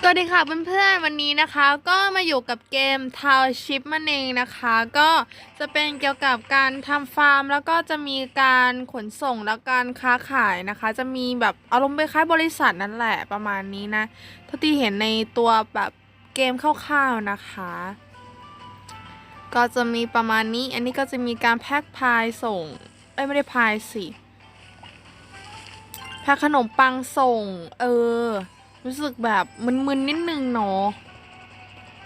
สวัสดีค่ะเพื่อนๆวันนี้นะคะ ก็มาอยู่กับเกม Township มันเองนะคะ ก็จะเป็นเกี่ยวกับการทำฟาร์ม แล้วก็จะมีการขนส่งและการค้าขายนะคะ จะมีแบบอารมณ์ไปคล้ายบริษัทนั่นแหละประมาณนี้นะเท่าที่เห็นในตัวแบบเกมคร่าวๆนะคะ ก็จะมีประมาณนี้ อันนี้ก็จะมีการแพ็คพายส่งเอ้ยไม่ได้พายสิแพ็คขนมปังส่ง เออ รู้สึกแบบมึนๆนิดนึงเนาะ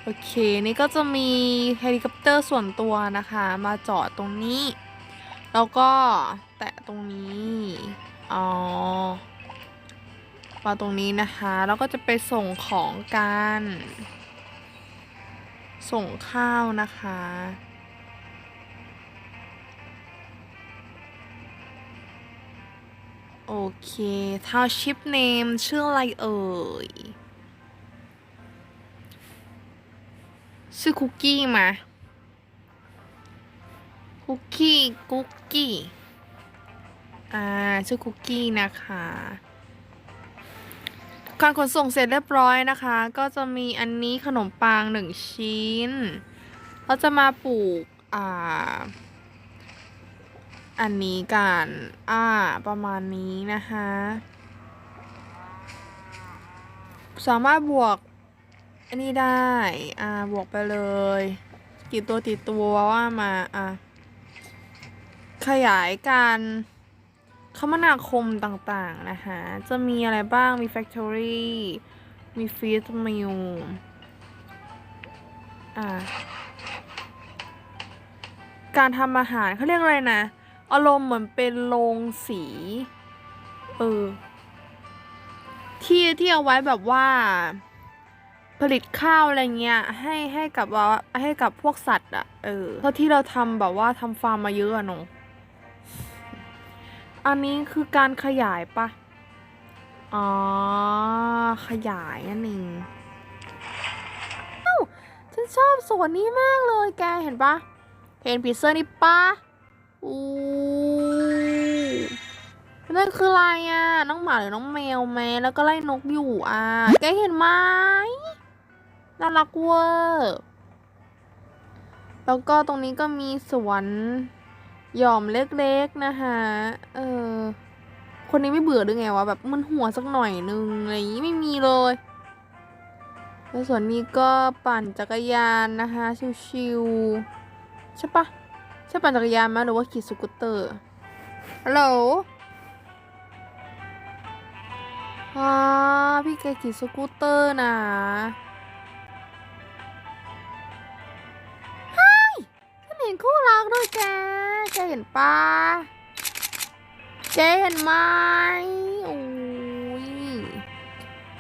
โอเค นี่ก็จะมีเฮลิคอปเตอร์ส่วนตัวนะคะ มาจอดตรงนี้ แล้วก็แตะตรงนี้ อ๋อ มาตรงนี้นะคะ แล้วก็จะไปส่งของกัน ส่งข้าวนะคะ โอเคทาวชิปเนมชื่ออะไรเอ่ย ชื่อคุกกี้มา คุกกี้ คุกกี้ อ่า ชื่อคุกกี้นะคะการขนส่งเสร็จเรียบร้อยนะคะ ก็จะมีอันนี้ขนมปังหนึ่งชิ้น เราจะมาปลูก อ่า อันนี้กันอ่า ประมาณนี้นะคะ สามารถบวกอันนี้ได้ อ่า บวกไปเลย กี่ตัวติดตัวว่ามา อะขยายการคมนาคมต่างๆ นะคะ จะมีอะไรบ้าง มี Factory มี Feed Mill อ่า การทำอาหารเขาเรียกอะไรนะ อารมณ์เหมือนเป็นโรงสี เออ ที่ที่เอาไว้แบบว่า ผลิตข้าวอะไรเงี้ย ให้ให้กับว่าให้กับพวกสัตว์อะเออเพราะที่เราทำแบบว่าทำฟาร์มมาเยอะอะนอะอันนี้คือการขยายปะอ๋อ ขยายนั่นเองเอ้าฉันชอบสวนนี้มากเลยแกเห็นปะเห็นผีเสื้อนี่ปะ อู้นั่นคืออะไรอะ น้องหมาหรือน้องแมวแม่แล้วก็ไล่นกอยู่อะแกเห็นไหมน่ารักเวอร์แล้วก็ตรงนี้ก็มีสวนหย่อมเล็กๆนะคะ เออ คนนี้ไม่เบื่อหรือไงวะ แบบมันหัวสักหน่อยนึงอะไรอย่างนี้ไม่มีเลย แล้วส่วนนี้ก็ปั่นจักรยานนะคะ ชิวๆใช่ปะ ใช่ปั่นจักรยานไหมหรือว่าขี่สกูตเตอร์ฮัลโหลอ่าพี่แกขี่สกูตเตอร์นะเฮ้ยฉันเห็นคู่รักด้วยแกแกเห็นปะแกเห็นไหมโอ้ย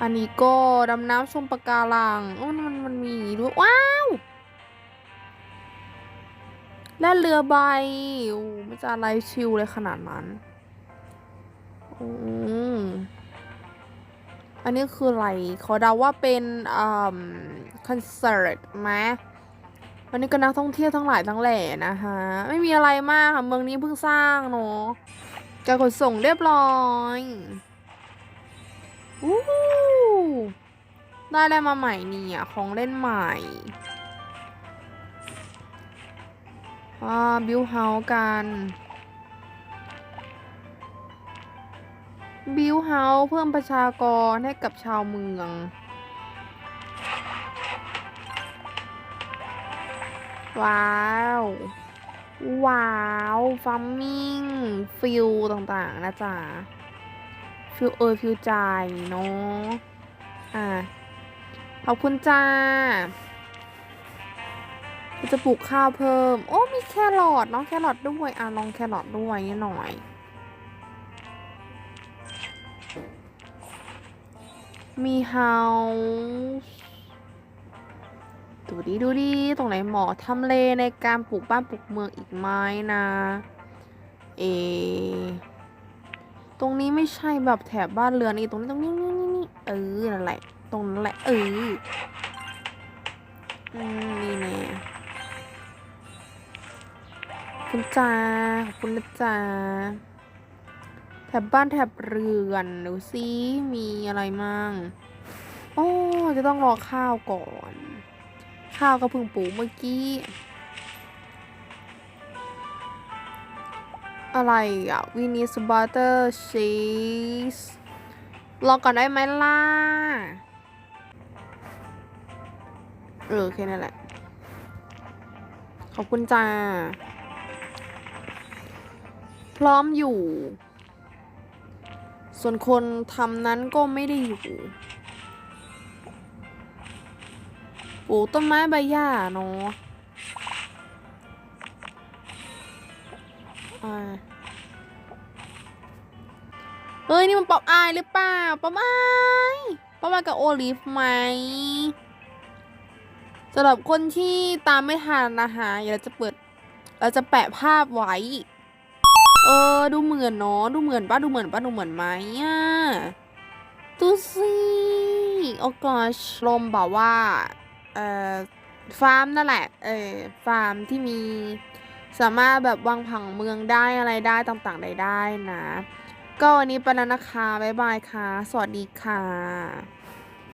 อันนี้ก็ดำน้ำชมปะการังอ้มันมันมันมีอย่างงี้ด้วยว้าว แล่นเรือใบโอ้ไม่จะอะไรชิวเลยขนาดนั้นอืมอันนี้คืออะไร ขอเดาว่าเป็นอ่าคอนเสิร์ตไหมวันนี้ก็นักท่องเที่ยวทั้งหลายทั้งแหล่นะคะ ไม่มีอะไรมากค่ะเมืองนี้เพิ่งสร้างเนาะการขนส่งเรียบร้อยอู้ได้อะไรมาใหม่เนี่ย ของเล่นใหม่ บิวเฮากันบิวเฮาเพิ่มประชากรให้กับชาวเมือง ว้าว ว้าวฟัมมิ่ง ฟิลต่างๆ นะจ๊ะ ฟิลเออฟิลใจายเนาะอ่าขอบคุณจ้า จะปลูกข้าวเพิ่ม โอ้มีแครอทน้องแครอทด้วยอะลองแครอทด้วยนิดหน่อย มีเฮาส์ดูดิดูดิตรงไหนเหมาะทำเลในการปลูกบ้านปลูกเมืองอีกไหมนะ เอ ตรงนี้ไม่ใช่แบบแถบบ้านเรือนนี่ตรงนี้ตรงนี้นี่นี่นี่เออนั่นแหละ ตรงนั้นแหละเออ อืมนี่แน่ คุณจ้าขอบคุณนะจ้าแถบบ้านแถบเรือนดูซิมีอะไรมั่งโอ้จะต้องรอข้าวก่อน ข้าวก็เพิ่งปลูกเมื่อกี้ อะไรอะวินิสบัตเตอร์ชีสรอก่อนได้ไหมล่ะ เออแค่นั้นแหละ ขอบคุณจ้า ร้อมอยู่ ส่วนคนทำนั้นก็ไม่ได้อยู่ปลูกต้นไม้ใบหญ้าเนาะเฮ้ย นี่มันป๊อปอายหรือเปล่าป๊อปอายป๊อปอายกับโอลิฟไหมสำหรับคนที่ตามไม่ทันนะคะเดี๋ยวเราจะเปิด เราจะแปะภาพไว้ เออ ดูเหมือนเนาะ ดูเหมือนป้าดูเหมือนป้าดูเหมือนไหมอะดูสิโอ้กอชลมบอกว่า เอ่อ ฟาร์มนั่นแหละ เออ ฟาร์มที่มี สามารถแบบวางผังเมืองได้อะไรได้ต่างๆใดได้นะ ก็วันนี้ไปแล้วนะคะ บ๊ายบายค่ะ สวัสดีค่ะ